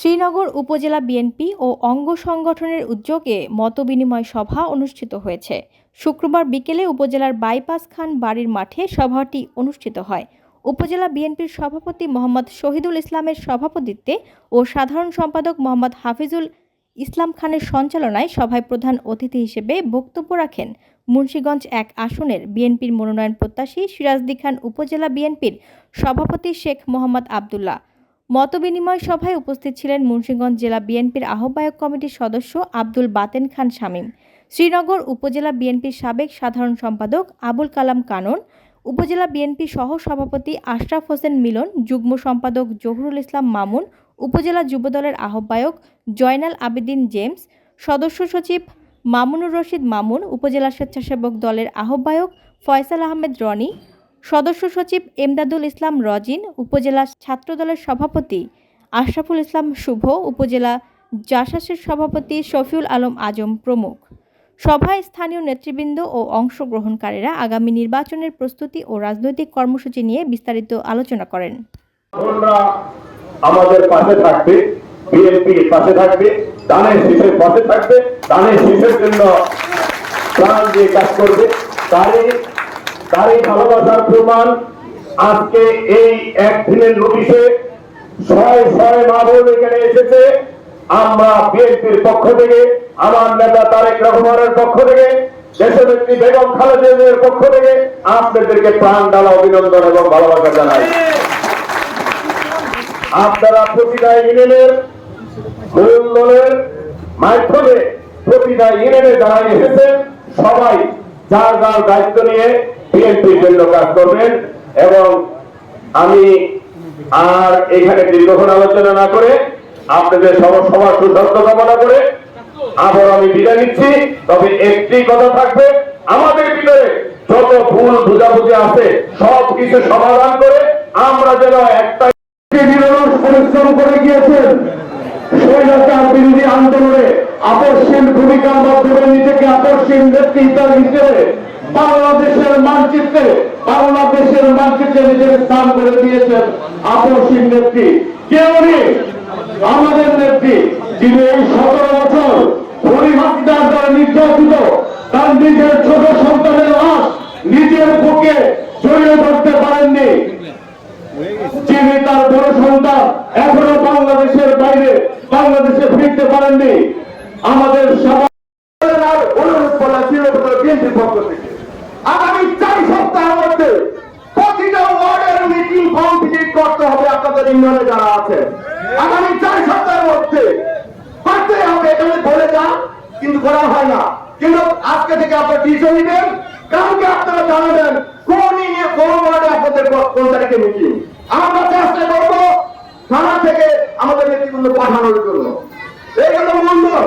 শ্রীনগর উপজেলা বিএনপি ও অঙ্গ সংগঠনের উদ্যোগে মতবিনিময় সভা অনুষ্ঠিত হয়েছে। শুক্রবার বিকেলে উপজেলার বাইপাস খান বাড়ির মাঠে সভাটি অনুষ্ঠিত হয়। উপজেলা বিএনপির সভাপতি মোহাম্মদ শহীদুল ইসলামের সভাপতিত্বে ও সাধারণ সম্পাদক মোহাম্মদ হাফিজুল ইসলাম খানের সঞ্চালনায় সভায় প্রধান অতিথি হিসেবে বক্তব্য রাখেন মুন্সীগঞ্জ এক আসনের বিএনপির মনোনয়ন প্রত্যাশী সিরাজদি খান উপজেলা বিএনপির সভাপতি শেখ মোহাম্মদ আবদুল্লাহ। মতবিনিময় সভায় উপস্থিত ছিলেন মুন্সিগঞ্জ জেলা বিএনপির আহ্বায়ক কমিটির সদস্য আব্দুল বাতেন খান শামীম, শ্রীনগর উপজেলা বিএনপির সাবেক সাধারণ সম্পাদক আবুল কালাম কানন, উপজেলা বিএনপি সহ সভাপতি আশরাফ হোসেন মিলন, যুগ্ম সম্পাদক জহুরুল ইসলাম মামুন, উপজেলা যুবদলের আহ্বায়ক জয়নাল আবেদিন জেমস, সদস্য সচিব মামুনুর রশিদ মামুন, উপজেলা স্বেচ্ছাসেবক দলের আহ্বায়ক ফয়সাল আহমেদ রনি সদস্য সচিব এমদাদুল ইসলাম রজিন, উপজেলা ছাত্রদলের সভাপতি আশরাফুল ইসলাম শুভ, উপজেলা জাসাসের সভাপতি শফিউল আলম আজম প্রমুখ। সভায় স্থানীয় নেতৃবৃন্দ ও অংশগ্রহণকারীরা আগামী নির্বাচনের প্রস্তুতি ও রাজনৈতিক কর্মসূচি নিয়ে বিস্তারিত আলোচনা করেন। আমাদের পাশে থাকবে বিএনপি পাশে থাকবে শীষের পাশে থাকবে শীষের জন্য প্রাণ দিয়ে কাজ করবে। তারই তারই ভালোবাসার প্রমাণ আজকে এই একদিনের নোটিশে ছয় ছয় মাহবুব এখানে এসেছে। আমরা বিএনপির পক্ষ থেকে, আমার নেতা তারেক রহমানের পক্ষ থেকে, দেশনেত্রী বেগম খালেদা জিয়ার পক্ষ থেকে আপনাদেরকে প্রাণ ডালা অভিনন্দন এবং ভালোবাসা জানাই। আপনারা প্রতিটা ইউনিয়নের, মূল দলের মাধ্যমে প্রতিটা ইউনিয়নে যারা এসেছেন, সবাই যার যার দায়িত্ব নিয়ে বিএনপির জন্য কাজ করবেন এবং আমি আর এখানে দীর্ঘক্ষণ আলোচনা না করে আপনাদের সব সবার সুস্বাস্থ্য কামনা করে আবার আমি বিদায় নিচ্ছি। তবে একটি কথা থাকবে, আমাদের ভিতরে যত ভুল বুঝাবুঝি আছে সব কিছু সমাধান করে আমরা যেন একটা পরিশ্রম করে গিয়েছেন স্বৈরাচার বিরোধী আন্দোলনে আপসহীন ভূমিকার মাধ্যমে নিজেকে আপসহীন নেতৃত্ব হিসেবে বাংলাদেশের মানচিত্রে বাংলাদেশের মানচিত্রে নিজের স্থান করে দিয়েছেন আপসহীন নেত্রী। কে উনি? আমাদের নেত্রী, যিনি এই সতেরো বছর পরিমাত্রার দ্বারা নির্যাতিত, তার নিজের ছোট সন্তানের লাশ নিজের বুকে জড়িয়ে ধরতে পারেননি। যিনি তার বড় সন্তান, এখনও বাংলাদেশের বাইরে, বাংলাদেশে ফিরতে পারেননি। আমাদের সবাই অনুরোধ করা ছিল পক্ষ থেকে। আগামী চার সপ্তাহের মধ্যে প্রতিটা ওয়ার্ডের মিটিং করতে হবে আপনাদের যারা আছে আগামী চার সপ্তাহের মধ্যে করতে হবে, এখানে বলে যান, কিন্তু করা হয় না। কিন্তু আজকে থেকে আপনারা ডিসিশন নেবেন, কালকে আপনারা জানাবেন কোন নিয়ে ওয়ার্ডে আপনাদের কোন তারিখে মিটিং। আমরা চেষ্টা করব থানা থেকে আমাদের নেতৃবৃন্দ পাঠানোর জন্য। মন্ডল